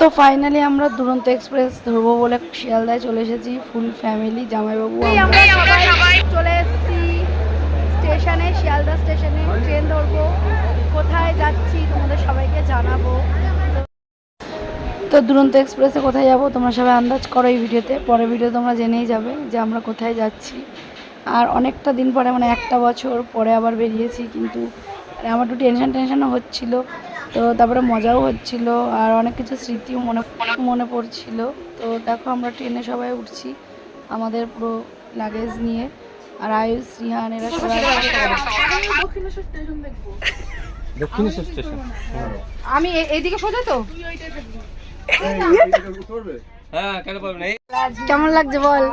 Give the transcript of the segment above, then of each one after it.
তো ফাইনালি আমরা দুরন্ত এক্সপ্রেস ধরবো বলে শিয়ালদায় চলে এসেছি ফুল ফ্যামিলি জামাইবাবু আমরা সবাই চলে এসেছি স্টেশনে শিয়ালদা স্টেশনে। ট্রেন ধরবো কোথায় যাচ্ছি তোমাদের সবাইকে জানাব। তো দুরন্ত এক্সপ্রেসে কোথায় যাব তোমরা সবাই আন্দাজ করো এই ভিডিওতে। পরের ভিডিও তোমরা জেনেই যাবে যে আমরা কোথায় যাচ্ছি। আর অনেকটা দিন পরে মানে একটা বছর পরে আবার বেরিয়েছি কিন্তু আমার একটু টেনশন টেনশনও হচ্ছিল। তো তারপরে মজাও হচ্ছিল আর অনেক কিছু স্মৃতিও মনে মনে পড়ছিল। তো দেখো আমরা ট্রেনে সবাই উঠছি আমাদের পুরো লাগেজ নিয়ে। আর আয়ুষ রিহান এরা সবাই দক্ষিণেশ্বর স্টেশন আমি এইদিকে সোজা তো? হ্যাঁ কেন কেমন লাগছে বল?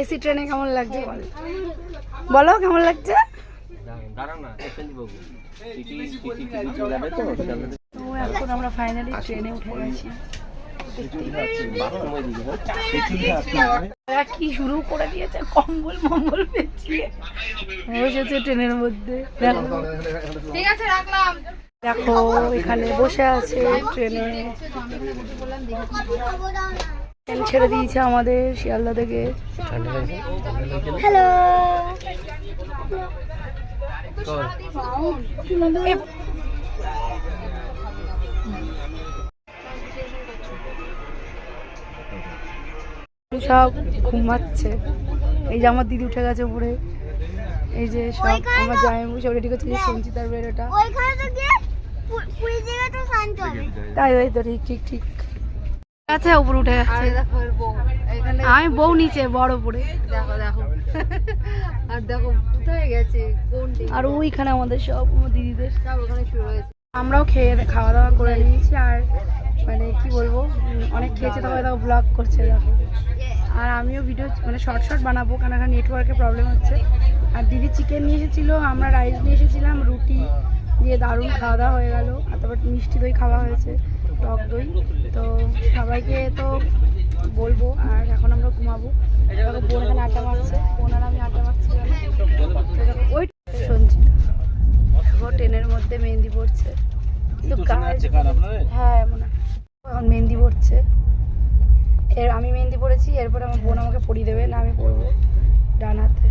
এসি ট্রেনে কেমন লাগছে বল? বলো কেমন লাগছে? তো এখন আমরা ফাইনালি ট্রেনে উঠে গেছি কি শুরু করে দিয়েছে কম্বল মম্বল পেঁচিয়ে বসেছে ট্রেনের মধ্যে দেখো ঠিক আছে রাখলাম দেখো এখানে বসে আছে ট্রেনে ট্রেন ছেড়ে দিয়েছে আমাদের শিয়ালদা থেকে হ্যালো সব ঘুমাচ্ছে। এই যে আমার দিদি উঠে গেছে উপরে। এই যে সব আমার জামাইবু সব রেডি করছে সঞ্চিতার বেরোটা তাই ওই তো ঠিক ঠিক ঠিক। আছে উপরে উঠে গেছে আমি বউ নিচে বড় উপরে। দেখো দেখো। আর দেখো কোথায় গেছে? কোন আর ওইখানে আমাদের সব দিদিদের। সব ওখানে শুরু হয়েছে আমরাও খেয়ে খাওয়া দাওয়া করে নিয়েছি আর মানে কি বলব অনেক খেয়েছে তবে তাও ব্লগ করছে দেখো। আর আমিও ভিডিও মানে শর্ট শর্ট বানাবো কারণ এখন নেটওয়ার্কের প্রবলেম হচ্ছে। আর দিদি চিকেন নিয়ে এসেছিল আমরা রাইস নিয়ে এসেছিলাম রুটি দিয়ে দারুণ খাওয়া দাওয়া হয়ে গেল। আর তারপর মিষ্টি দই খাওয়া হয়েছে টক দই। তো সবাইকে তো বলব আর এখন আমরা ঘুমাবো। দেখো বোন এখানে আড্ডা মারছে বোন আর আমি আড্ডা মারছি ওই ট্রেনের মধ্যে মেহেন্দি পড়ছে কিন্তু হ্যাঁ এমন। এখন মেহেন্দি পড়ছে এর আমি মেহেন্দি পড়েছি এরপরে আমার বোন আমাকে পরিয়ে দেবে না আমি পড়ব ডান হাতে।